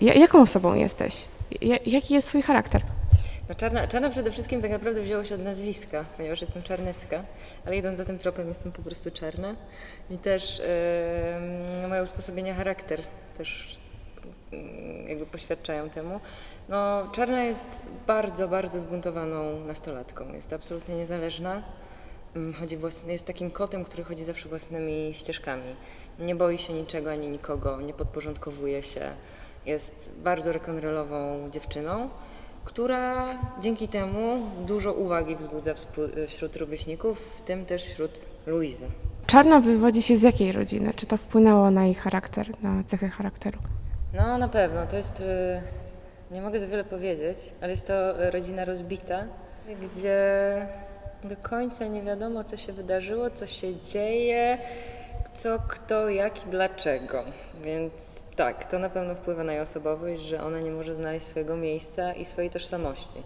Ja, jaką osobą jesteś? Ja, jaki jest twój charakter? No czarna, czarna przede wszystkim tak naprawdę wzięło się od nazwiska, ponieważ jestem czarnecka, ale idąc za tym tropem jestem po prostu czarna. I też yy, moje usposobienia charakter też yy, jakby poświadczają temu. No, czarna jest bardzo, bardzo zbuntowaną nastolatką. Jest absolutnie niezależna. Mm, Chodzi własny, jest takim kotem, który chodzi zawsze własnymi ścieżkami. Nie boi się niczego ani nikogo, nie podporządkowuje się. Jest bardzo rock'n'rollową dziewczyną, która dzięki temu dużo uwagi wzbudza wśród rówieśników, w tym też wśród Luizy. Czarna wywodzi się z jakiej rodziny? Czy to wpłynęło na jej charakter, na cechy charakteru? No na pewno, to jest, y, nie mogę za wiele powiedzieć, ale jest to rodzina rozbita, gdzie do końca nie wiadomo, co się wydarzyło, co się dzieje, co, kto, jak i dlaczego. Więc tak, to na pewno wpływa na jej osobowość, że ona nie może znaleźć swojego miejsca i swojej tożsamości.